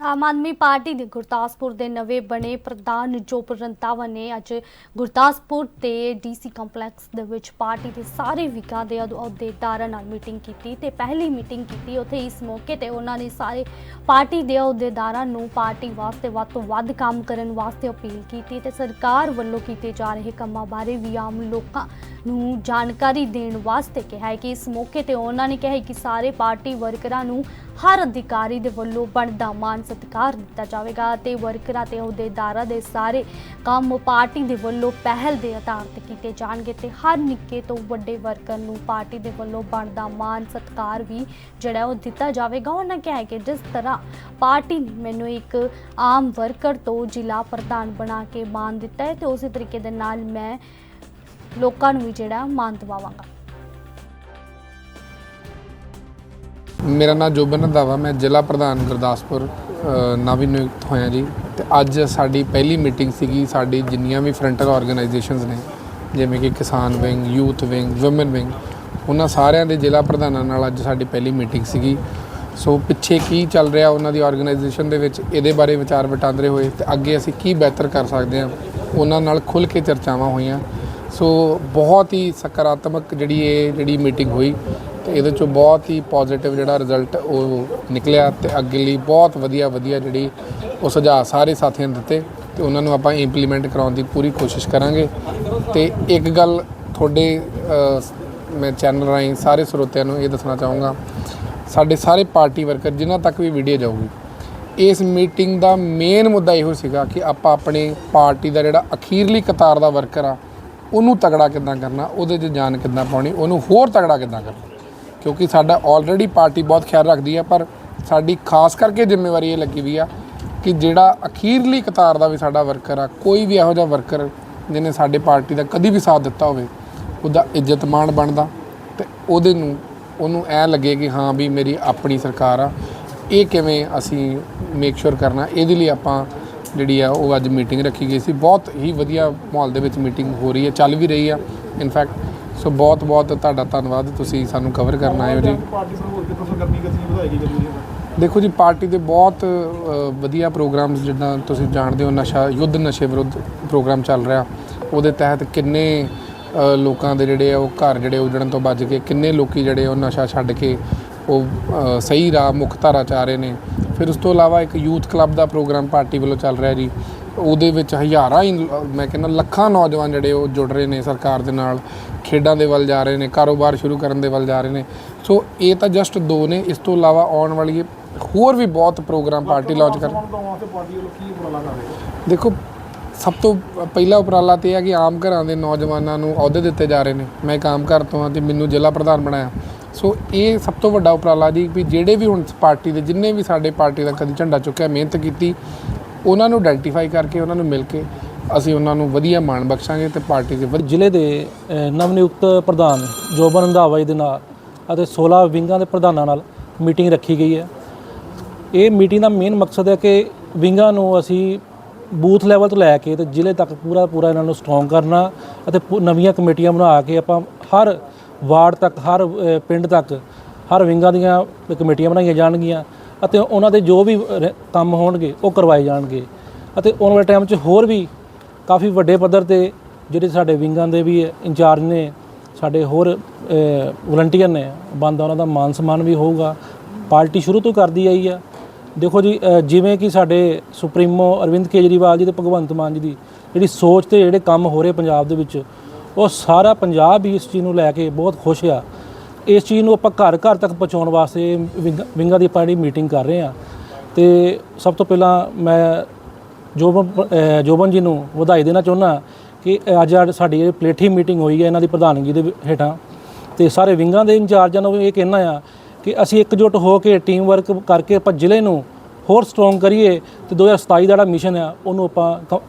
Aam Aadmi party ਦੇ ਗੁਰਦਾਸਪੁਰ ਦੇ ਨਵੇਂ ਬਣੇ ਪ੍ਰਧਾਨ ਜੋਪ ਰੰਤਾਵਾ ਨੇ ਅੱਜ ਗੁਰਦਾਸਪੁਰ ਤੇ ਡੀਸੀ ਕੰਪਲੈਕਸ ਦੇ ਵਿੱਚ ਪਾਰਟੀ ਦੇ ਸਾਰੇ ਵਿਕਾ ਦੇ ਅਹੁਦੇਦਾਰਾਂ ਨਾਲ ਮੀਟਿੰਗ ਕੀਤੀ ਤੇ ਪਹਿਲੀ ਮੀਟਿੰਗ ਕੀਤੀ ਉੱਥੇ ਇਸ ਮੌਕੇ ਤੇ ਉਹਨਾਂ ਨੇ ਸਾਰੇ ਪਾਰਟੀ ਦੇ ਅਹੁਦੇਦਾਰਾਂ ਨੂੰ ਪਾਰਟੀ ਵਾਸਤੇ ਵੱਧ ਤੋਂ ਵੱਧ ਕੰਮ ਕਰਨ ਵਾਸਤੇ ਅਪੀਲ ਕੀਤੀ ਤੇ ਸਰਕਾਰ ਵੱਲੋਂ ਕੀਤੇ ਜਾ ਰਹੇ ਕੰਮਾਂ ਬਾਰੇ ਵੀ ਆਮ ਲੋਕਾਂ ਨੂੰ ਜਾਣਕਾਰੀ ਦੇਣ ਵਾਸਤੇ ਕਿਹਾ ਹੈ ਕਿ ਇਸ ਮੌਕੇ ਤੇ ਉਹਨਾਂ ਨੇ ਕਿਹਾ ਕਿ ਸਾਰੇ ਪਾਰਟੀ ਵਰਕਰਾਂ ਨੂੰ ਹਰ ਅਧਿਕਾਰੀ ਦੇ ਵੱਲੋਂ ਬਣਦਾ ਮਾਨ ਸਤਿਕਾਰ ਦਿੱਤਾ ਜਾਵੇਗਾ ਤੇ ਵਰਕਰਾਂ ਤੇ ਅਹੁਦੇਦਾਰਾਂ ਦੇ ਸਾਰੇ ਕੰਮ ਪਾਰਟੀ ਦੇ ਵੱਲੋਂ ਪਹਿਲ ਦੇ ਆਧਾਰ ਤੇ ਕੀਤੇ ਜਾਣਗੇ ਤੇ ਹਰ ਨਿੱਕੇ ਤੋਂ ਵੱਡੇ ਵਰਕਰ ਨੂੰ ਪਾਰਟੀ ਦੇ ਵੱਲੋਂ ਬਣਦਾ ਮਾਨ ਸਤਿਕਾਰ ਵੀ ਜਿਹੜਾ ਉਹ ਦਿੱਤਾ ਜਾਵੇਗਾ। ਉਹਨਾਂ ਕਿਹਾ ਕਿ ਜਿਸ ਤਰ੍ਹਾਂ ਪਾਰਟੀ ਨੇ ਮੈਨੂੰ ਇੱਕ ਆਮ ਵਰਕਰ ਤੋਂ ਜ਼ਿਲ੍ਹਾ ਪ੍ਰਧਾਨ ਬਣਾ ਕੇ ਮਾਨ ਦਿੱਤਾ ਹੈ ਤੇ ਉਸੇ ਤਰੀਕੇ ਦੇ ਨਾਲ ਮੈਂ ਲੋਕਾਂ ਨੂੰ ਵੀ ਜਿਹੜਾ ਮਾਨ ਦਿਵਾਵਾਂਗਾ। ਮੇਰਾ ਨਾਮ ਜੋਬਨ ਰੰਧਾਵਾ, ਮੈਂ ਜ਼ਿਲ੍ਹਾ ਪ੍ਰਧਾਨ ਗੁਰਦਾਸਪੁਰ। ਅ, ਨਿਯੁਕਤ ਹੋਇਆ ਜੀ। ਤੇ ਅੱਜ ਸਾਡੀ ਪਹਿਲੀ ਮੀਟਿੰਗ ਸੀਗੀ ਸਾਡੀ ਜਿੰਨੀਆਂ ਵੀ ਫਰੰਟਲ ਆਰਗੇਨਾਈਜੇਸ਼ਨਸ ਨੇ ਜਿਵੇਂ ਕਿ ਕਿਸਾਨ wing youth wing women wing ਉਹਨਾਂ ਸਾਰਿਆਂ ਦੇ ਜ਼ਿਲ੍ਹਾ ਪ੍ਰਧਾਨਾਂ ਨਾਲ ਅੱਜ ਸਾਡੀ ਪਹਿਲੀ ਮੀਟਿੰਗ ਸੀਗੀ। ਸੋ ਪਿੱਛੇ ਕੀ ਚੱਲ ਰਿਹਾ ਉਹਨਾਂ ਦੀ ਆਰਗੇਨਾਈਜੇਸ਼ਨ ਦੇ ਵਿੱਚ ਇਹਦੇ ਬਾਰੇ ਵਿਚਾਰ ਵਟਾਂਦਰੇ ਹੋਏ ਤੇ ਅੱਗੇ ਅਸੀਂ ਕੀ ਬਿਹਤਰ ਕਰ ਸਕਦੇ ਹਾਂ ਉਹਨਾਂ ਨਾਲ ਖੁੱਲ੍ਹ ਕੇ ਚਰਚਾਵਾਂ ਹੋਈਆਂ। ਸੋ ਬਹੁਤ ਹੀ ਸਕਾਰਾਤਮਕ ਜਿਹੜੀ ਇਹ ਜਿਹੜੀ ਮੀਟਿੰਗ ਹੋਈ ਤੇ ਇਹਦੇ ਚੋਂ ਬਹੁਤ ਹੀ ਪੋਜ਼ਿਟਿਵ ਜਿਹੜਾ ਰਿਜ਼ਲਟ ਉਹ ਨਿਕਲਿਆ ਤੇ ਅੱਗੇ ਲਈ ਬਹੁਤ ਵਧੀਆ ਵਧੀਆ ਜਿਹੜੀ ਉਹ ਸੁਝਾਅ ਸਾਰੇ ਸਾਥੀਆਂ ਨੇ ਦਿੱਤੇ ਤੇ ਉਹਨਾਂ ਨੂੰ ਆਪਾਂ ਇੰਪਲੀਮੈਂਟ ਕਰਾਉਣ ਦੀ ਪੂਰੀ ਕੋਸ਼ਿਸ਼ ਕਰਾਂਗੇ। ਤੇ ਇੱਕ ਗੱਲ ਤੁਹਾਡੇ ਮੈਂ ਚੈਨਲ ਰਾਹੀਂ ਸਾਰੇ ਸਰੋਤਿਆਂ ਨੂੰ ਇਹ ਦੱਸਣਾ ਚਾਹੂੰਗਾ। ਸਾਡੇ ਸਾਰੇ ਪਾਰਟੀ ਵਰਕਰ ਜਿਨ੍ਹਾਂ ਤੱਕ ਵੀ ਵੀਡੀਓ ਜਾਊਗੀ, ਇਸ ਮੀਟਿੰਗ ਦਾ ਮੇਨ ਮੁੱਦਾ ਇਹੋ ਸੀਗਾ ਕਿ ਆਪਾਂ ਆਪਣੇ ਪਾਰਟੀ ਦਾ ਜਿਹੜਾ ਅਖੀਰਲੀ ਕਤਾਰ ਦਾ ਵਰਕਰ ਆ, ਉਹਨੂੰ ਤਗੜਾ ਕਿੱਦਾਂ ਕਰਨਾ, ਉਹਦੇ 'ਚ ਜਾਨ ਕਿੱਦਾਂ ਪਾਉਣੀ, ਉਹਨੂੰ ਹੋਰ ਤਗੜਾ ਕਿੱਦਾਂ ਕਰਨਾ। ਕਿਉਂਕਿ ਸਾਡਾ ਆਲਰੇਡੀ ਪਾਰਟੀ ਬਹੁਤ ਖਿਆਲ ਰੱਖਦੀ ਆ, ਪਰ ਸਾਡੀ ਖਾਸ ਕਰਕੇ ਜ਼ਿੰਮੇਵਾਰੀ ਇਹ ਲੱਗੀ ਵੀ ਆ ਕਿ ਜਿਹੜਾ ਅਖੀਰਲੀ ਕਤਾਰ ਦਾ ਵੀ ਸਾਡਾ ਵਰਕਰ ਆ, ਕੋਈ ਵੀ ਇਹੋ ਜਿਹਾ ਵਰਕਰ ਜਿਹਨੇ ਸਾਡੇ ਪਾਰਟੀ ਦਾ ਕਦੀ ਵੀ ਸਾਥ ਦਿੱਤਾ ਹੋਵੇ, ਉਹਦਾ ਇੱਜ਼ਤ ਮਾਣ ਬਣਦਾ ਤੇ ਉਹਦੇ ਨੂੰ, ਉਹਨੂੰ ਐ ਲੱਗੇ ਕਿ ਹਾਂ ਵੀ ਮੇਰੀ ਆਪਣੀ ਸਰਕਾਰ ਆ, ਇਹ ਕਿਵੇਂ ਅਸੀਂ ਮੇਕ ਸ਼ੋਰ ਕਰਨਾ, ਇਹਦੇ ਲਈ ਆਪਾਂ ਜਿਹੜੀ ਆ, ਉਹ ਅੱਜ ਮੀਟਿੰਗ ਰੱਖੀ ਗਈ ਸੀ। ਬਹੁਤ ਹੀ ਵਧੀਆ ਮਾਹੌਲ ਦੇ ਵਿੱਚ ਮੀਟਿੰਗ ਹੋ ਰਹੀ ਹੈ, ਚੱਲ ਵੀ ਰਹੀ ਆ। ਇਨਫੈਕਟ ਸੋ ਬਹੁਤ ਬਹੁਤ ਤੁਹਾਡਾ ਧੰਨਵਾਦ, ਤੁਸੀਂ ਸਾਨੂੰ ਕਵਰ ਕਰਨ ਆਏ ਹੋ ਜੀ। ਪਾਰਟੀ ਨੂੰ ਹੋਰ ਪ੍ਰੋਫੈਸਰ ਕਰਨੀ ਕਿਤੇ ਵਧਾਏਗੀ ਜ਼ਰੂਰੀ ਹੈ ਦੇਖੋ ਜੀ, ਪਾਰਟੀ ਦੇ ਬਹੁਤ ਵਧੀਆ ਪ੍ਰੋਗਰਾਮਸ ਜਿੱਦਾਂ ਤੁਸੀਂ ਜਾਣਦੇ ਹੋ, ਨਸ਼ਾ, ਯੁੱਧ ਨਸ਼ੇ ਵਿਰੁੱਧ ਪ੍ਰੋਗਰਾਮ ਚੱਲ ਰਿਹਾ। ਉਹਦੇ ਤਹਿਤ ਕਿੰਨੇ ਲੋਕਾਂ ਦੇ ਜਿਹੜੇ ਆ, ਉਹ ਘਰ ਜਿਹੜੇ ਉਜੜਨ ਤੋਂ ਬਚ ਗਏ ਕਿੰਨੇ ਲੋਕੀ ਜਿਹੜੇ ਉਹ ਨਸ਼ਾ ਛੱਡ ਕੇ ਉਹ ਸਹੀ ਰਾਹ ਮੁੱਖ ਧਾਰਾ ਚ ਆ ਰਹੇ ਨੇ। ਫਿਰ ਉਸ ਤੋਂ ਇਲਾਵਾ ਇੱਕ ਯੂਥ ਕਲੱਬ ਦਾ ਪ੍ਰੋਗਰਾਮ ਪਾਰਟੀ ਵੱਲੋਂ ਚੱਲ ਰਿਹਾ ਜੀ। ਉਹਦੇ ਵਿੱਚ ਹਜ਼ਾਰਾਂ ਹੀ ਮੈਂ ਕਹਿੰਦਾ ਲੱਖਾਂ ਨੌਜਵਾਨ ਜਿਹੜੇ ਉਹ ਜੁੜ ਰਹੇ ਨੇ ਸਰਕਾਰ ਦੇ ਨਾਲ ਖੇਡਾਂ ਦੇ ਵੱਲ ਜਾ ਰਹੇ ਨੇ ਕਾਰੋਬਾਰ ਸ਼ੁਰੂ ਕਰਨ ਦੇ ਵੱਲ ਜਾ ਰਹੇ ਨੇ। ਸੋ ਇਹ ਤਾਂ ਜਸਟ ਦੋ ਨੇ ਇਸ ਤੋਂ ਇਲਾਵਾ ਆਉਣ ਵਾਲੀ ਹੋਰ ਵੀ ਬਹੁਤ ਪ੍ਰੋਗਰਾਮ ਪਾਰਟੀ ਲਾਂਚ ਕਰ ਦੇਖੋ ਸਭ ਤੋਂ ਪਹਿਲਾ ਉਪਰਾਲਾ ਤੇ ਹੈ ਕਿ ਆਮ ਘਰਾਂ ਦੇ ਨੌਜਵਾਨਾਂ ਨੂੰ ਅਹੁਦੇ ਦਿੱਤੇ ਜਾ ਰਹੇ ਨੇ। ਮੈਂ ਇੱਕ ਆਮ ਘਰ ਤੋਂ ਹਾਂ ਤੇ ਮੈਨੂੰ ਜ਼ਿਲ੍ਹਾ ਪ੍ਰਧਾਨ ਬਣਾਇਆ। ਸੋ ਇਹ ਸਭ ਤੋਂ ਵੱਡਾ ਉਪਰਾਲਾ ਜੀ ਵੀ ਜਿਹੜੇ ਵੀ ਹੁਣ ਪਾਰਟੀ ਦੇ ਜਿੰਨੇ ਵੀ ਸਾਡੇ ਪਾਰਟੀ ਦਾ ਕਦੀ ਝੰਡਾ ਚੁੱਕਿਆ ਮਿਹਨਤ ਕੀਤੀ ਉਹਨਾਂ ਨੂੰ ਆਇਡੈਂਟੀਫਾਈ ਕਰਕੇ ਉਹਨਾਂ ਨੂੰ ਮਿਲ ਕੇ ਅਸੀਂ ਉਹਨਾਂ ਨੂੰ ਵਧੀਆ ਮਾਣ ਬਖਸ਼ਾਂਗੇ ਤੇ ਪਾਰਟੀ ਦੇ ਜ਼ਿਲ੍ਹੇ ਦੇ ਅ, ਨਵਨਿਯੁਕਤ ਪ੍ਰਧਾਨ ਜੋਬਨ ਰੰਧਾਵਾ ਜੀ ਦੇ ਨਾਲ ਅਤੇ 16 ਵਿੰਗਾਂ ਦੇ ਪ੍ਰਧਾਨਾਂ ਨਾਲ ਮੀਟਿੰਗ ਰੱਖੀ ਗਈ ਹੈ। ਇਹ ਮੀਟਿੰਗ ਦਾ ਮੇਨ ਮਕਸਦ ਹੈ ਕਿ ਵਿੰਗਾਂ ਨੂੰ ਅਸੀਂ ਬੂਥ ਲੈਵਲ ਤੋਂ ਲੈ ਕੇ ਤੇ ਜ਼ਿਲ੍ਹੇ ਤੱਕ ਪੂਰਾ ਪੂਰਾ ਇਹਨਾਂ ਨੂੰ ਸਟਰੋਂਗ ਕਰਨਾ ਅਤੇ ਪੂ- ਨਵੀਆਂ ਕਮੇਟੀਆਂ ਬਣਾ ਕੇ ਆਪਾਂ ਹਰ ਵਾਰਡ ਤੱਕ ਹਰ ਅ, ਪਿੰਡ ਤੱਕ ਹਰ ਵਿੰਗਾਂ ਦੀਆਂ ਕਮੇਟੀਆਂ ਬਣਾਈਆਂ ਜਾਣਗੀਆਂ। ਅਤੇ ਉਹਨਾਂ ਦੇ ਜੋ ਵੀ ਰ- ਕੰਮ ਹੋਣਗੇ ਉਹ ਕਰਵਾਏ ਜਾਣਗੇ। ਅਤੇ ਆਉਣ ਵਾਲੇ ਟਾਈਮ 'ਚ ਹੋਰ ਵੀ ਕਾਫੀ ਵੱਡੇ ਪੱਧਰ ਤੇ ਜਿਹੜੇ ਸਾਡੇ ਵਿੰਗਾਂ ਦੇ ਵੀ ਇੰਚਾਰਜ ਨੇ ਸਾਡੇ ਹੋਰ ਵਲੰਟੀਅਰ ਨੇ ਬੰਦਾ ਉਹਨਾਂ ਦਾ ਮਾਨ ਸਨਮਾਨ ਵੀ ਹੋਊਗਾ। ਪਾਰਟੀ ਸ਼ੁਰੂ ਤੋਂ ਕਰਦੀ ਆਈ ਆ। ਦੇਖੋ ਜੀ ਅ, ਜਿਵੇਂ ਕਿ ਸਾਡੇ ਸੁਪਰੀਮੋ ਅਰਵਿੰਦ ਕੇਜਰੀਵਾਲ ਜੀ ਤੇ ਭਗਵੰਤ ਮਾਨ ਜੀ ਦੀ ਜਿਹੜੀ ਸੋਚ ਤੇ ਜਿਹੜੇ ਕੰਮ ਹੋ ਰਹੇ ਪੰਜਾਬ ਦੇ ਵਿੱਚ ਉਹ ਸਾਰਾ ਪੰਜਾਬ ਹੀ ਇਸ ਚੀਜ਼ ਨੂੰ ਲੈ ਕੇ ਬਹੁਤ ਖੁਸ਼ ਆ। ਇਸ ਚੀਜ਼ ਨੂੰ ਆਪਾਂ ਘਰ ਘਰ ਤੱਕ ਪਹੁੰਚਾਉਣ ਵਾਸਤੇ ਵਿੰਗ- ਵਿੰਗਾਂ ਦੀ ਆਪਾਂ ਜਿਹੜੀ ਮੀਟਿੰਗ ਕਰ ਰਹੇ ਆ ਤੇ ਸਭ ਤੋਂ ਪਹਿਲਾਂ ਮੈਂ ਜੋਬਨ ਜੋਬਨ ਜੀ ਨੂੰ ਵਧਾਈ ਦੇਣਾ ਚਾਹੁੰਦਾ ਕਿ ਅੱਜ ਆ ਸਾਡੀ ਇਹ ਪਲੇਠੀ ਮੀਟਿੰਗ ਹੋਈ ਹੈ, ਇਹਨਾਂ ਦੀ ਪ੍ਰਧਾਨਗੀ ਦੇ ਹੇਠਾਂ। ਤੇ ਸਾਰੇ ਵਿੰਗਾਂ ਦੇ ਇੰਚਾਰਜਾਂ ਨੂੰ ਇਹ ਕਹਿਣਾ ਆ ਕਿ ਅਸੀਂ ਇਕਜੁੱਟ ਹੋ ਕੇ ਟੀਮ ਵਰਕ ਕਰਕੇ ਆਪਾਂ ਜ਼ਿਲ੍ਹੇ ਨੂੰ ਹੋਰ ਸਟਰੋਂਗ ਕਰੀਏ ਤੇ 2027 ਦਾ ਜਿਹੜਾ ਮਿਸ਼ਨ ਆ, ਉਹਨੂੰ ਆਪਾਂ ਕ-